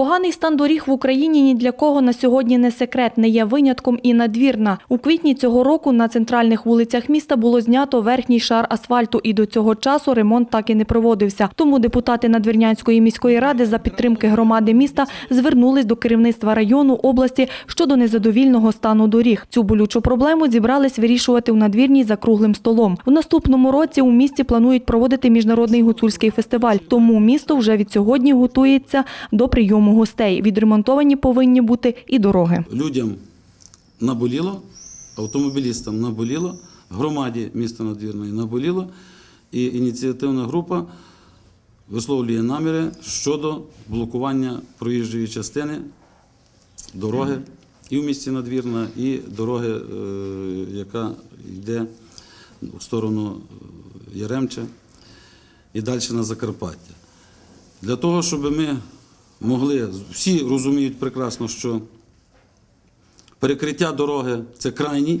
Поганий стан доріг в Україні ні для кого на сьогодні не секрет, не є винятком і надвірна. У квітні цього року на центральних вулицях міста було знято верхній шар асфальту, і до цього часу ремонт так і не проводився. Тому депутати Надвірнянської міської ради за підтримки громади міста звернулись до керівництва району області щодо незадовільного стану доріг. Цю болючу проблему зібрались вирішувати у надвірній за круглим столом. У наступному році у місті планують проводити міжнародний гуцульський фестиваль. Тому місто вже від сьогодні готується до прийому гостей. Відремонтовані повинні бути і дороги. людям наболіло, автомобілістам наболіло, громаді міста Надвірної наболіло, і ініціативна група висловлює наміри щодо блокування проїжджої частини дороги і в місті Надвірна, і дороги, е, яка йде в сторону е, Яремча і далі на Закарпаття. Для того, щоб ми могли, всі розуміють прекрасно, що Перекриття дороги це крайній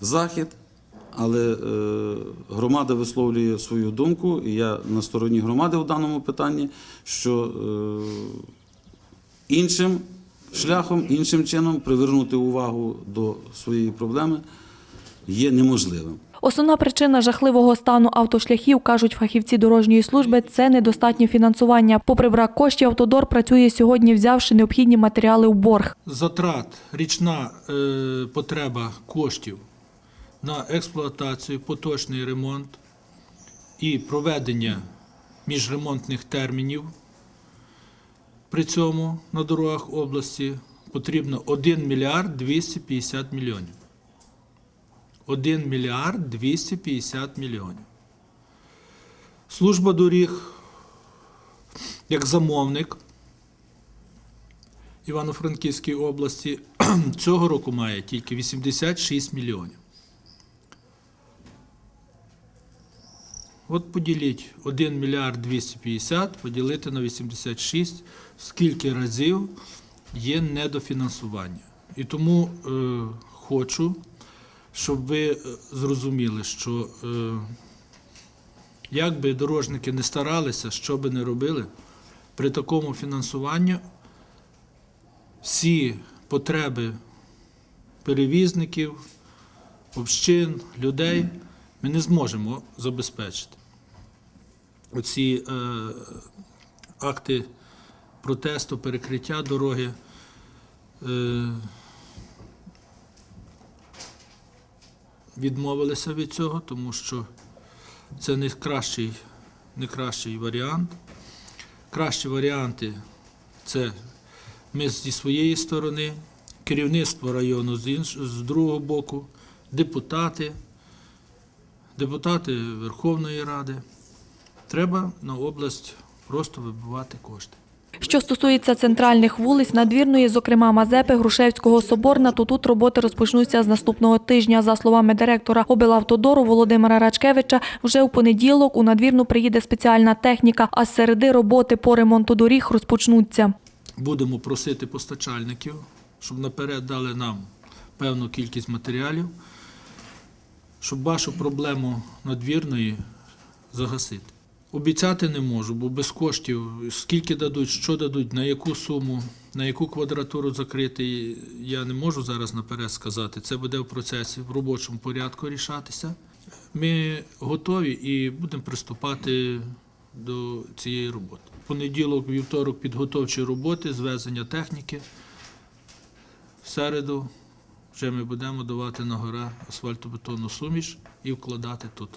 захід, але е, громада висловлює свою думку, і я на стороні громади в даному питанні, що е, іншим шляхом, іншим чином привернути увагу до своєї проблеми є неможливим. Основна причина жахливого стану автошляхів, кажуть фахівці дорожньої служби, це недостатнє фінансування. Попри брак коштів, автодор працює сьогодні, взявши необхідні матеріали у борг. затрат, річна е, потреба коштів на експлуатацію, поточний ремонт і проведення міжремонтних термінів при цьому на дорогах області потрібно 1 мільярд 250 мільйонів. 1 мільярд 250 мільйонів. Служба доріг як замовник Івано-Франківській області цього року має тільки 86 мільйонів. От поділіть 1 мільярд 250 поділити на 86, скільки разів є недофінансування. І тому е, хочу, щоб ви е, зрозуміли, що е, як би дорожники не старалися, що би не робили, при такому фінансуванні всі потреби перевізників, общин, людей ми не зможемо забезпечити. Оці е, акти протесту, перекриття дороги. Е, відмовилися від цього, тому що це не кращий, не кращий варіант. Кращі варіанти це ми зі своєї сторони, керівництво району з, інш... з другого боку, депутати, депутати Верховної Ради. Треба на область просто вибивати кошти. Що стосується центральних вулиць, надвірної, зокрема Мазепи, Грушевського, Соборна, то тут роботи розпочнуться з наступного тижня. За словами директора облавтодору Володимира Рачкевича, вже у понеділок у надвірну приїде спеціальна техніка, а з середи роботи по ремонту доріг розпочнуться. Будемо просити постачальників, щоб наперед дали нам певну кількість матеріалів, щоб вашу проблему надвірної загасити. Обіцяти не можу, бо без коштів, скільки дадуть, що дадуть, на яку суму, на яку квадратуру закрити, я не можу зараз наперед сказати. Це буде в процесі, в робочому порядку рішатися. Ми готові і будемо приступати до цієї роботи. Понеділок, вівторок підготовчі роботи, звезення техніки. В середу вже ми будемо давати на гора асфальтобетонну суміш і вкладати тут.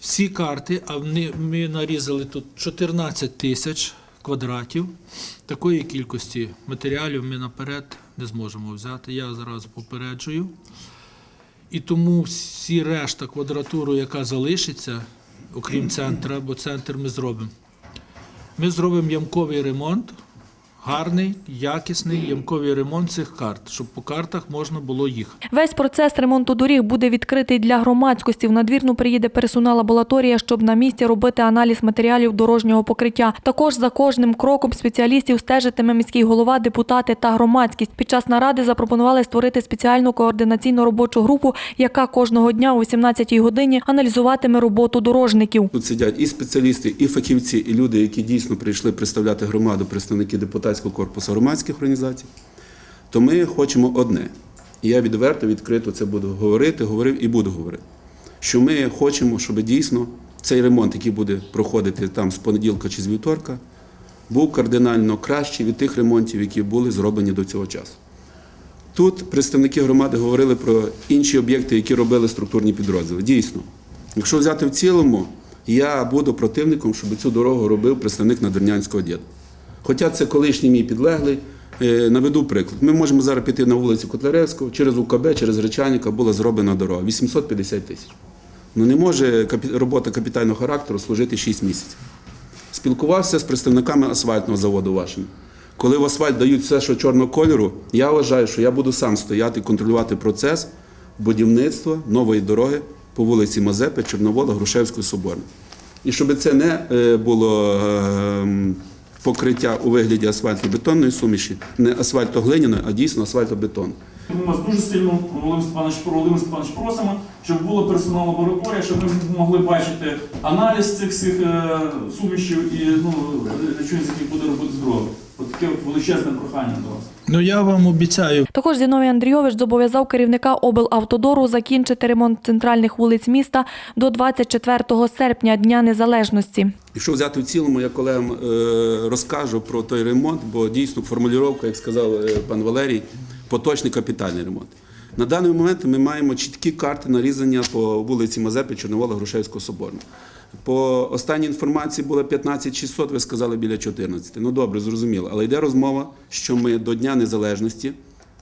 Всі карти, а ми нарізали тут 14 тисяч квадратів. Такої кількості матеріалів ми наперед не зможемо взяти. Я зразу попереджую. І тому всі решта квадратуру, яка залишиться, окрім центра, бо центр ми зробимо. Ми зробимо ямковий ремонт гарний, якісний ямковий ремонт цих карт, щоб по картах можна було їхати. Весь процес ремонту доріг буде відкритий для громадськості. В надвірну приїде пересувна лабораторія, щоб на місці робити аналіз матеріалів дорожнього покриття. Також за кожним кроком спеціалістів стежитиме міський голова, депутати та громадськість. Під час наради запропонували створити спеціальну координаційну робочу групу, яка кожного дня о 18-й годині аналізуватиме роботу дорожників. Тут сидять і спеціалісти, і фахівці, і люди, які дійсно прийшли представляти громаду, представники депутатського корпусу громадських організацій. То ми хочемо одне. І я відверто, відкрито це буду говорити, говорив і буду говорити. Що ми хочемо, щоб дійсно цей ремонт, який буде проходити там з понеділка чи з вівторка, був кардинально кращий від тих ремонтів, які були зроблені до цього часу. Тут представники громади говорили про інші об'єкти, які робили структурні підрозділи. Дійсно, якщо взяти в цілому, я буду противником, щоб цю дорогу робив представник надвірнянського діда. Хоча це колишній мій підлеглий. Е, Наведу приклад. Ми можемо зараз піти на вулицю Котляревського, через УКБ, через Речанівка була зроблена дорога 850 тисяч. Ну не може робота капітального характеру служити 6 місяців. Спілкувався з представниками асфальтного заводу вашим. Коли в асфальт дають все, що чорного кольору, я вважаю, що я буду сам стояти контролювати процес будівництва нової дороги по вулиці Мазепи, Чорновола, Грушевської, Соборної. І щоб це не е, було е, покриття у вигляді асфальтно-бетонної суміші, не асфальто-глиняної, а дійсно асфальтобетон. Ми вас дуже сильно, Володимир Степанович, Володимир Степанович, просимо, щоб була персонал лабораторія, щоб ми могли бачити аналіз цих всіх е, сумішів і ну, речовин, з яких буде робити здоров'я. Таке от величезне прохання до вас. Ну я вам обіцяю, Також Зіновій Андрійович зобов'язав керівника облавтодору закінчити ремонт центральних вулиць міста до 24 серпня Дня Незалежності. Якщо взяти в цілому, я колегам е, розкажу про той ремонт, бо дійсно формулювання, як сказав е, пан Валерій, поточний капітальний ремонт. На даний момент ми маємо чіткі карти нарізання по вулиці Мазепи, Чорновола, Грушевського Соборного. По останній інформації було 15 600, ви сказали біля 14. Ну добре, зрозуміло. Але йде розмова, що ми до Дня Незалежності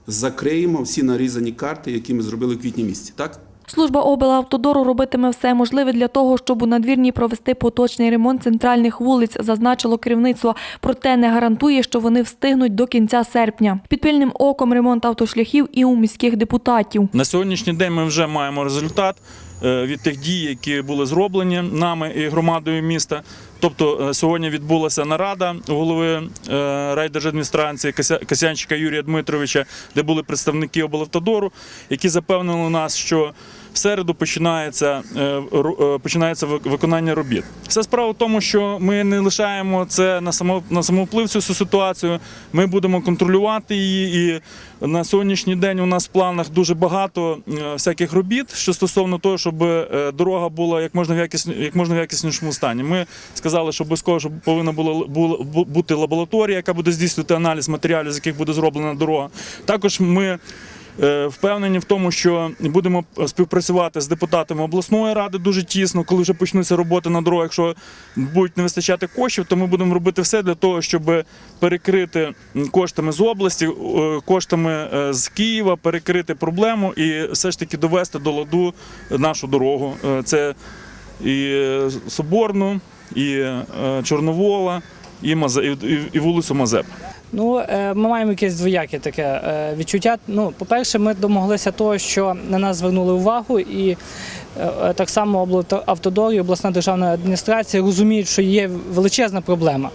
закриємо всі нарізані карти, які ми зробили в квітні місяці. Так? Служба облавтодору робитиме все можливе для того, щоб у надвірні провести поточний ремонт центральних вулиць, зазначило керівництво. Проте не гарантує, що вони встигнуть до кінця серпня. Під пильним оком ремонт автошляхів і у міських депутатів. На сьогоднішній день ми вже маємо результат від тих дій, які були зроблені нами і громадою міста. Тобто е, сьогодні відбулася нарада голови е, райдержадміністрації Кася- Касянчика Юрія Дмитровича, де були представники облавтодору, які запевнили нас, що в середу починається, е, е, починається виконання робіт. Вся справа в тому, що ми не лишаємо це на само на самовплив цю ситуацію. Ми будемо контролювати її. І на сьогоднішній день у нас в планах дуже багато е, всяких робіт, що стосовно того, щоб дорога була як можна в якісні, як можна в якіснішому стані. Ми сказали, що обов'язково щоб повинна була бути лабораторія, яка буде здійснювати аналіз матеріалів, з яких буде зроблена дорога. Також ми. Е, Впевнені в тому, що будемо співпрацювати з депутатами обласної ради дуже тісно, коли вже почнуться роботи на дорогах. Якщо будуть не вистачати коштів, то ми будемо робити все для того, щоб перекрити коштами з області, е, коштами е, з Києва, перекрити проблему і все ж таки довести до ладу нашу дорогу. Це і Соборну, і Чорновола, і, Мазе, і, і вулицю Мазеп. Ну, е, ми маємо якесь двояке таке е, відчуття. Ну, по-перше, ми домоглися того, що на нас звернули увагу, і е, так само облавтодор і обласна державна адміністрація розуміють, що є величезна проблема.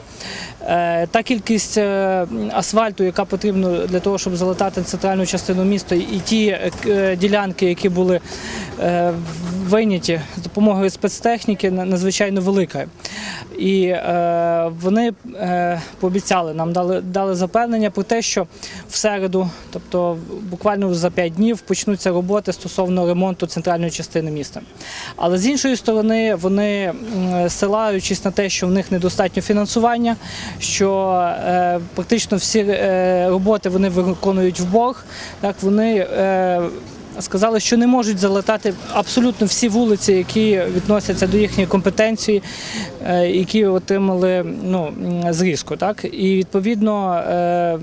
Е, Та кількість е, асфальту, яка потрібна для того, щоб залатати центральну частину міста, і ті е, ділянки, які були вийняті з допомогою спецтехніки, надзвичайно велика. І вони пообіцяли нам дали, дали запевнення про те, що в середу, тобто буквально за 5 днів, почнуться роботи стосовно ремонту центральної частини міста. Але з іншої сторони, вони силаючись на те, що в них недостатньо фінансування, що е, практично всі е, роботи вони виконують в борг, так вони. Е, сказали, що не можуть залатати абсолютно всі вулиці, які відносяться до їхньої компетенції, е, які отримали ну, зрізку. Так? І відповідно е,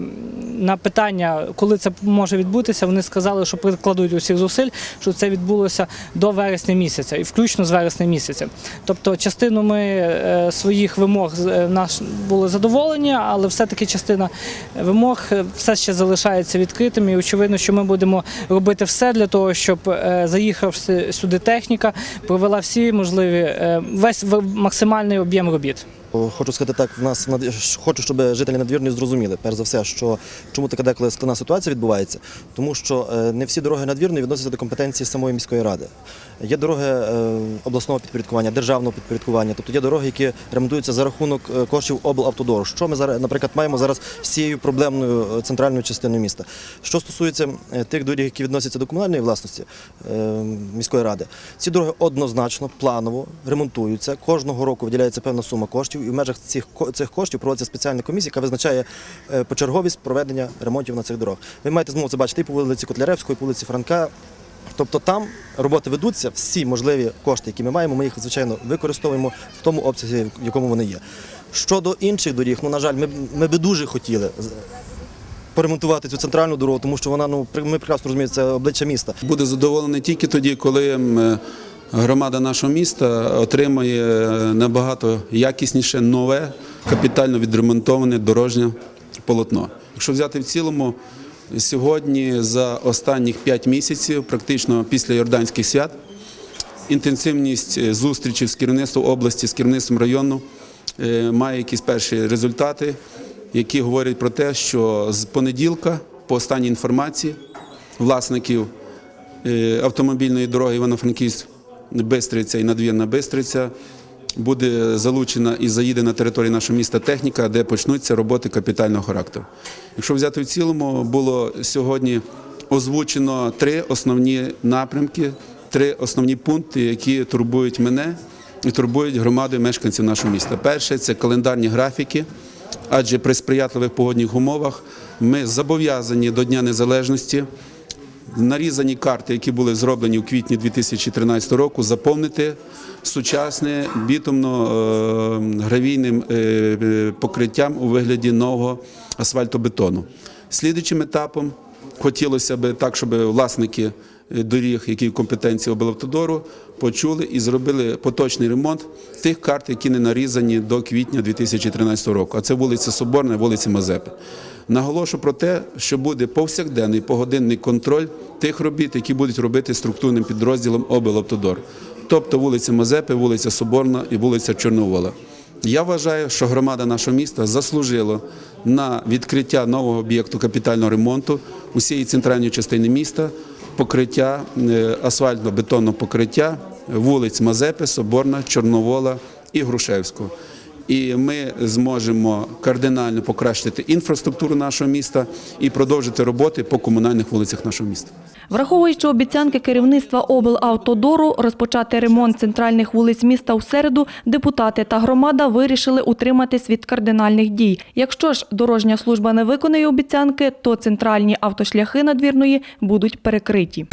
на питання, коли це може відбутися, вони сказали, що прикладуть усіх зусиль, що це відбулося до вересня місяця, і включно з вересня місяця. Тобто частину ми е, своїх вимог наш були задоволені, але все-таки частина вимог все ще залишається відкритим. І очевидно, що ми будемо робити все для того, щоб заїхав заїхавши сюди техніка, провела всі можливі е, весь максимальний об'єм робіт. Хочу сказати так, в нас хочу, щоб жителі надвірної зрозуміли, перш за все, що чому така деколи складна ситуація відбувається, тому що е, не всі дороги надвірної відносяться до компетенції самої міської ради. Є дороги е, обласного підпорядкування, державного підпорядкування, тобто є дороги, які ремонтуються за рахунок е, коштів облавтодору. Що ми зараз, наприклад, маємо зараз з цією проблемною центральною частиною міста. Що стосується тих доріг, які відносяться до комунальної власності міської ради, ці дороги однозначно планово ремонтуються. Кожного року виділяється певна сума коштів, і в межах цих цих коштів проводиться спеціальна комісія, яка визначає е, почерговість проведення ремонтів на цих дорогах. Ви маєте змогу це бачити і по вулиці Котляревської, і по вулиці Франка. Тобто там роботи ведуться, всі можливі кошти, які ми маємо, ми їх звичайно використовуємо в тому обсязі, в якому вони є. Щодо інших доріг, ну на жаль, ми, ми би дуже хотіли з- поремонтувати цю центральну дорогу, тому що вона ну ми прекрасно розуміємо, це обличчя міста. Буде задоволений тільки тоді, коли м, громада нашого міста отримає е, набагато якісніше, нове, капітально відремонтоване дорожнє полотно. Якщо взяти в цілому, сьогодні за останніх 5 місяців, практично після Йорданських свят, інтенсивність е, зустрічей з керівництвом області, з керівництвом району е, має якісь перші результати, які говорять про те, що з понеділка, по останній інформації, власників автомобільної дороги Івано-Франківськ Бистриця і надвірна Бистриця буде залучена і заїде на територію нашого міста техніка, де почнуться роботи капітального характеру. Якщо взяти в цілому, було сьогодні озвучено три основні напрямки, три основні пункти, які турбують мене і турбують громади мешканців нашого міста. Перше це календарні графіки. Адже при сприятливих погодних умовах ми зобов'язані до Дня Незалежності нарізані карти, які були зроблені у квітні 2013 року, заповнити сучасне бітумно-гравійним е, покриттям у вигляді нового асфальтобетону. Слідуючим етапом хотілося б так, щоб власники е, доріг, які в компетенції облавтодору, почули і зробили поточний ремонт тих карт, які не нарізані до квітня 2013 року. А це вулиця Соборна, вулиця Мазепи. Наголошу про те, що буде повсякденний погодинний контроль тих робіт, які будуть робити структурним підрозділом облавтодор. Тобто вулиця Мазепи, вулиця Соборна і вулиця Чорновола. Я вважаю, що громада нашого міста заслужила на відкриття нового об'єкту капітального ремонту усієї центральної частини міста, покриття е, асфальтно-бетонного покриття вулиць Мазепи, Соборна, Чорновола і Грушевського. І ми зможемо кардинально покращити інфраструктуру нашого міста і продовжити роботи по комунальних вулицях нашого міста. Враховуючи обіцянки керівництва облавтодору розпочати ремонт центральних вулиць міста у середу, депутати та громада вирішили утриматись від кардинальних дій. Якщо ж дорожня служба не виконає обіцянки, то центральні автошляхи надвірної будуть перекриті.